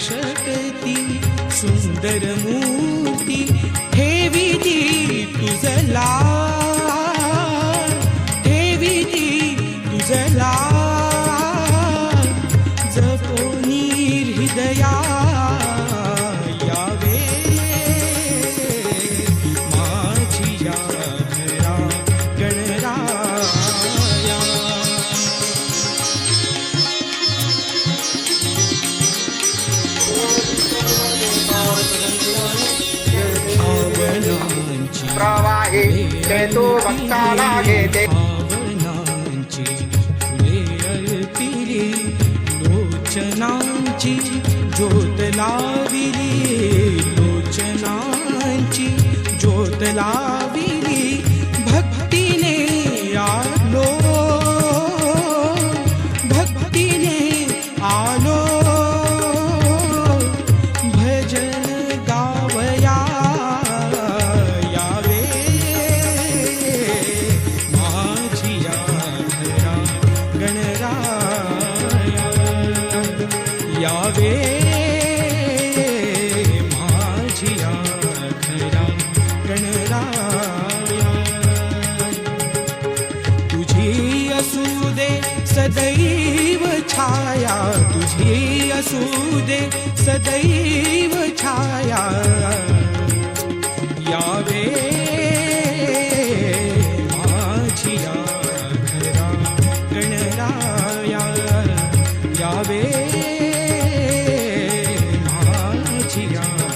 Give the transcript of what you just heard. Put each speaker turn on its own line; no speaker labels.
शकती सुंदर मूर्ती हे विधी तुझला ठेवी ती तुझला जपोनी हृदया
प्रवाहे ते तो भक्ताला घेते
भावनांची फुले अर्पिली लोचनांची ज्योत लाविली लोचनांची ज्योत लाविली यावे माझिया घरा गणराया तुझी असू दे सदैव छाया, तुझी असू दे सदैव छाया। यावे माझिया घरा गणराया यावे खुशियाँ